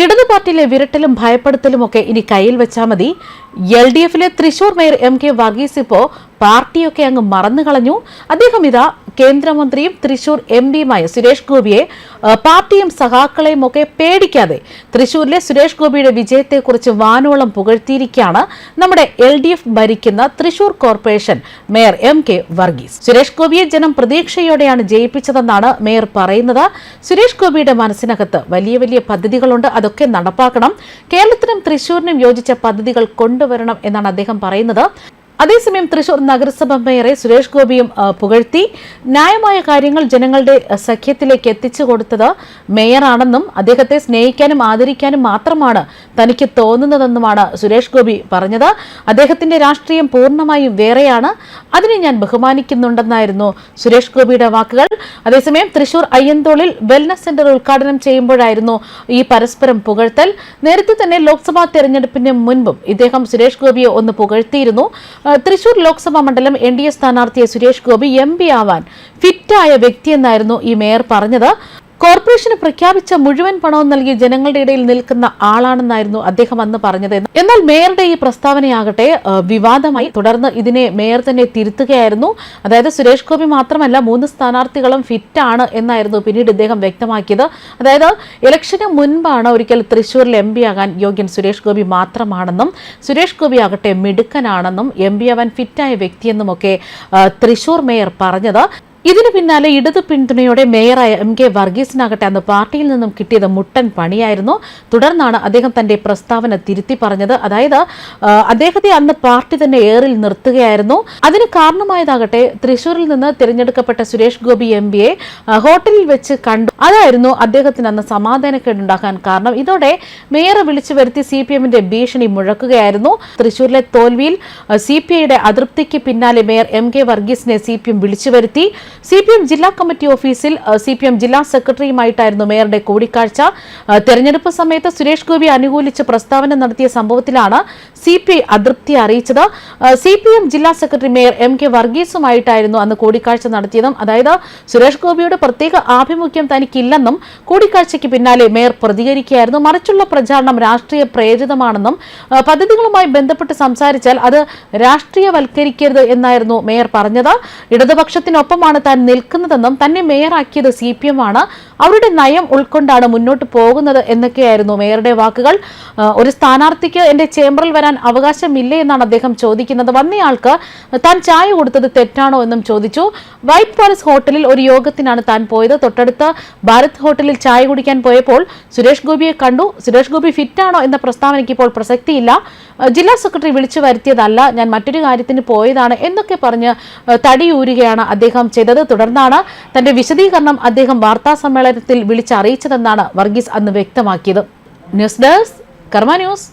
ഇടതു പാർട്ടിയിലെ വിരട്ടലും ഭയപ്പെടുത്തലും ഒക്കെ ഇനി കയ്യിൽ വെച്ചാൽ മതി. എൽ ഡി എഫിലെ Thrissur mayor M K Varghese ഇപ്പോ പാർട്ടിയൊക്കെ അങ്ങ് മറന്നു കളഞ്ഞു അദ്ദേഹം ഇതാ കേന്ദ്രമന്ത്രിയും തൃശൂർ എം പിയുമായ സുരേഷ് ഗോപിയെ പാർട്ടിയും സഖാക്കളെയും ഒക്കെ പേടിക്കാതെ തൃശൂരിലെ സുരേഷ് ഗോപിയുടെ വിജയത്തെക്കുറിച്ച് വാനോളം പുകഴ്ത്തിയിരിക്കുകയാണ് നമ്മുടെ എൽ ഡി എഫ് ഭരിക്കുന്ന Thrissur corporation mayor M K Varghese. Suresh ഗോപിയെ ജനം പ്രതീക്ഷയോടെയാണ് ജയിപ്പിച്ചതെന്നാണ് മേയർ പറയുന്നത്. സുരേഷ് ഗോപിയുടെ മനസ്സിനകത്ത് വലിയ വലിയ പദ്ധതികളുണ്ട്. അതൊക്കെ നടപ്പാക്കണം. കേരളത്തിനും തൃശൂരിനും യോജിച്ച പദ്ധതികൾ കൊണ്ടുവരണം എന്നാണ് അദ്ദേഹം പറയുന്നത്. അതേസമയം തൃശൂർ നഗരസഭ മേയറെ സുരേഷ് ഗോപിയും പുകഴ്ത്തി. ന്യായമായ കാര്യങ്ങൾ ജനങ്ങളുടെ സഖ്യത്തിലേക്ക് എത്തിച്ചു കൊടുത്തത് മേയറാണെന്നും അദ്ദേഹത്തെ സ്നേഹിക്കാനും ആദരിക്കാനും മാത്രമാണ് തനിക്ക് തോന്നുന്നതെന്നുമാണ് സുരേഷ് ഗോപി പറഞ്ഞത്. അദ്ദേഹത്തിന്റെ രാഷ്ട്രീയം പൂർണമായും വേറെയാണ്. അതിനെ ഞാൻ ബഹുമാനിക്കുന്നുണ്ടെന്നായിരുന്നു സുരേഷ് ഗോപിയുടെ വാക്കുകൾ. അതേസമയം തൃശൂർ അയ്യന്തോളിൽ വെൽനസ് സെന്റർ ഉദ്ഘാടനം ചെയ്യുമ്പോഴായിരുന്നു ഈ പരസ്പരം പുകഴ്ത്തൽ. നേരത്തെ തന്നെ ലോക്സഭാ തെരഞ്ഞെടുപ്പിന് മുൻപും ഇദ്ദേഹം സുരേഷ് ഗോപിയെ ഒന്ന് പുകഴ്ത്തിയിരുന്നു. തൃശൂർ ലോക്സഭാ മണ്ഡലം എൻ ഡി എ സ്ഥാനാർത്ഥിയെ സുരേഷ് ഗോപി എം പി ആവാൻ ഫിറ്റായ വ്യക്തിയെന്നായിരുന്നു ഈ മേയർ പറഞ്ഞത്. കോർപ്പറേഷന് പ്രഖ്യാപിച്ച മുഴുവൻ പണവും നൽകി ജനങ്ങളുടെ ഇടയിൽ നിൽക്കുന്ന ആളാണെന്നായിരുന്നു അദ്ദേഹം അന്ന് പറഞ്ഞത്. എന്നാൽ മേയറുടെ ഈ പ്രസ്താവനയാകട്ടെ വിവാദമായി തുടർന്ന് ഇതിനെ മേയർ തന്നെ തിരുത്തുകയായിരുന്നു. അതായത് സുരേഷ് ഗോപി മാത്രമല്ല മൂന്ന് സ്ഥാനാർത്ഥികളും ഫിറ്റാണ് എന്നായിരുന്നു പിന്നീട് ഇദ്ദേഹം വ്യക്തമാക്കിയത്. അതായത് ഇലക്ഷന് മുൻപാണ് ഒരിക്കൽ തൃശൂരിൽ എം പി ആകാൻ യോഗ്യൻ സുരേഷ് ഗോപി മാത്രമാണെന്നും സുരേഷ് ഗോപി ആകട്ടെ മിടുക്കനാണെന്നും എം പി ആവാൻ ഫിറ്റായ വ്യക്തിയെന്നുമൊക്കെ തൃശൂർ മേയർ പറഞ്ഞത്. ഇതിനു പിന്നാലെ ഇടതു പിന്തുണയോടെ മേയറായ എം കെ വർഗീസിനാകട്ടെ അന്ന് പാർട്ടിയിൽ നിന്നും കിട്ടിയത് മുട്ടൻ പണിയായിരുന്നു. തുടർന്നാണ് അദ്ദേഹം തന്റെ പ്രസ്താവന തിരുത്തി പറഞ്ഞത്. അതായത് അദ്ദേഹത്തെ അന്ന് പാർട്ടി തന്നെ ഏറിൽ നിർത്തുകയായിരുന്നു. അതിന് കാരണമായതാകട്ടെ തൃശൂരിൽ നിന്ന് തിരഞ്ഞെടുക്കപ്പെട്ട സുരേഷ് ഗോപി എം ഹോട്ടലിൽ വെച്ച് കണ്ടു. അതായിരുന്നു അദ്ദേഹത്തിന് അന്ന് സമാധാനക്കേടുണ്ടാക്കാൻ കാരണം. ഇതോടെ മേയറെ വിളിച്ചു വരുത്തി സി പി എമ്മിന്റെ ഭീഷണി മുഴക്കുകയായിരുന്നു. തൃശൂരിലെ തോൽവിയിൽ സി പി ഐയുടെ അതൃപ്തിക്ക് പിന്നാലെ മേയർ എം കെ വർഗീസിനെ സി പി എം വിളിച്ചു വരുത്തി. സി പി എം ജില്ലാ കമ്മിറ്റി ഓഫീസിൽ സി പി എം ജില്ലാ സെക്രട്ടറിയുമായിട്ടായിരുന്നു മേയറുടെ കൂടിക്കാഴ്ച. തെരഞ്ഞെടുപ്പ് സമയത്ത് സുരേഷ് ഗോപി അനുകൂലിച്ച് പ്രസ്താവന നടത്തിയ സംഭവത്തിലാണ് സി പി ഐ അതൃപ്തി അറിയിച്ചത്. സി പി എം ജില്ലാ സെക്രട്ടറി മേയർ എം കെ വർഗീസുമായിട്ടായിരുന്നു അന്ന് കൂടിക്കാഴ്ച നടത്തിയതും. അതായത് സുരേഷ് ഗോപിയുടെ പ്രത്യേക ആഭിമുഖ്യം തനിക്കില്ലെന്നും കൂടിക്കാഴ്ചയ്ക്ക് പിന്നാലെ മേയർ പ്രതികരിക്കുകയായിരുന്നു. മറിച്ചുള്ള പ്രചാരണം രാഷ്ട്രീയ പ്രേരിതമാണെന്നും പദ്ധതികളുമായി ബന്ധപ്പെട്ട് സംസാരിച്ചാൽ അത് രാഷ്ട്രീയവൽക്കരിക്കരുത് എന്നായിരുന്നു മേയർ പറഞ്ഞത്. ഇടതുപക്ഷത്തിനൊപ്പമാണ് താൻ നിൽക്കുന്നതെന്നും തന്നെ മേയറാക്കിയത് സി പി എം ആണ് അവരുടെ നയം ഉൾക്കൊണ്ടാണ് മുന്നോട്ട് പോകുന്നത് എന്നൊക്കെയായിരുന്നു മേയറുടെ വാക്കുകൾ. ഒരു സ്ഥാനാർത്ഥിക്ക് എന്റെ ചേംബറിൽ വരാൻ അവകാശമില്ലേ എന്നാണ് അദ്ദേഹം ചോദിക്കുന്നത്. വന്നയാൾക്ക് താൻ ചായ കൊടുത്തത് തെറ്റാണോ എന്നും ചോദിച്ചു. വൈറ്റ് പാലസ് ഹോട്ടലിൽ ഒരു യോഗത്തിനാണ് താൻ പോയത്. തൊട്ടടുത്ത് ഭാരത് ഹോട്ടലിൽ ചായ കുടിക്കാൻ പോയപ്പോൾ സുരേഷ് ഗോപിയെ കണ്ടു. സുരേഷ് ഗോപി ഫിറ്റാണോ എന്ന പ്രസ്താവനയ്ക്ക് ഇപ്പോൾ പ്രസക്തിയില്ല. ജില്ലാ സെക്രട്ടറി വിളിച്ചു വരുത്തിയതല്ല ഞാൻ മറ്റൊരു കാര്യത്തിന് പോയതാണ് എന്നൊക്കെ പറഞ്ഞ് തടിയൂരുകയാണ് അദ്ദേഹം ചെയ്തത് തുടർന്നാണ് തന്റെ വിശദീകരണം അദ്ദേഹം വാർത്താ സമ്മേളനത്തിൽ വിളിച്ചറിയിച്ചതെന്നാണ് വർഗീസ് അന്ന് വ്യക്തമാക്കിയത്. News desk Karma news.